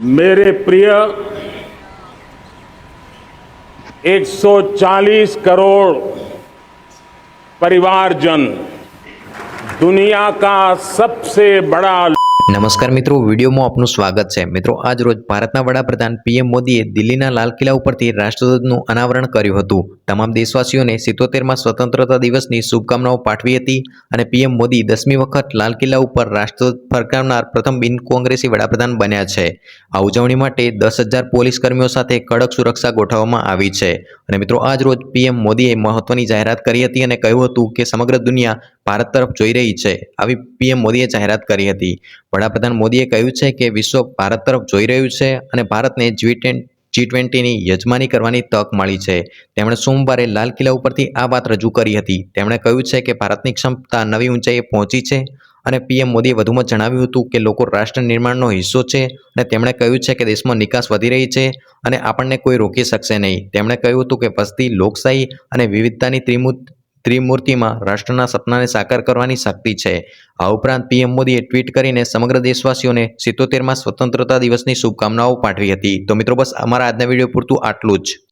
मेरे प्रिय 140 करोड़ परिवारजन दुनिया का सबसे बड़ा નમસ્કાર મિત્રો, વિડીયોમાં આપનું સ્વાગત છે. મિત્રો, આજ રોજ ભારતના વડાપ્રધાન પીએમ મોદીએ દિલ્હીના લાલ કિલ્લા ઉપરથી રાષ્ટ્રધ્વજનું અનાવરણ કર્યું હતું. તમામ દેશવાસીઓને સિત્તોતેરમાં સ્વતંત્રતા દિવસની શુભકામનાઓ પાઠવી હતી અને પીએમ મોદી દસમી વખત લાલ કિલ્લા ઉપર રાષ્ટ્રધ્વજ ફરકાવનાર પ્રથમ બિન કોંગ્રેસી વડાપ્રધાન બન્યા છે. આ ઉજવણી માટે દસ હજાર પોલીસ કર્મીઓ સાથે કડક સુરક્ષા ગોઠવવામાં આવી છે. અને મિત્રો, આજ રોજ પીએમ મોદીએ મહત્વની જાહેરાત કરી હતી અને કહ્યું હતું કે સમગ્ર દુનિયા ભારત તરફ જોઈ રહી છે. આવી પીએમ મોદીએ જાહેરાત કરી હતી. વડાપ્રધાન મોદીએ કહ્યું છે કે વિશ્વ ભારત તરફ જોઈ રહ્યું છે અને ભારતને જી જી ટ્વેન્ટીની યજમાની કરવાની તક મળી છે. તેમણે સોમવારે લાલ કિલ્લા ઉપરથી આ વાત રજૂ કરી હતી. તેમણે કહ્યું છે કે ભારતની ક્ષમતા નવી ઊંચાઈએ પહોંચી છે અને પીએમ મોદીએ વધુમાં જણાવ્યું હતું કે લોકો રાષ્ટ્ર નિર્માણનો હિસ્સો છે અને તેમણે કહ્યું છે કે દેશમાં નિકાસ વધી રહી છે અને આપણને કોઈ રોકી શકશે નહીં. તેમણે કહ્યું હતું કે વસ્તી લોકશાહી અને વિવિધતાની ત્રિમૂર્ત ત્રિમૂર્તિમાં રાષ્ટ્રના સપનાને સાકાર કરવાની શક્તિ છે. આ ઉપરાંત પીએમ મોદીએ ટ્વીટ કરીને સમગ્ર દેશવાસીઓને સિત્તોતેરમાં સ્વતંત્રતા દિવસની શુભકામનાઓ પાઠવી હતી. તો મિત્રો, બસ અમારા આજના વીડિયો પૂરતું આટલું જ.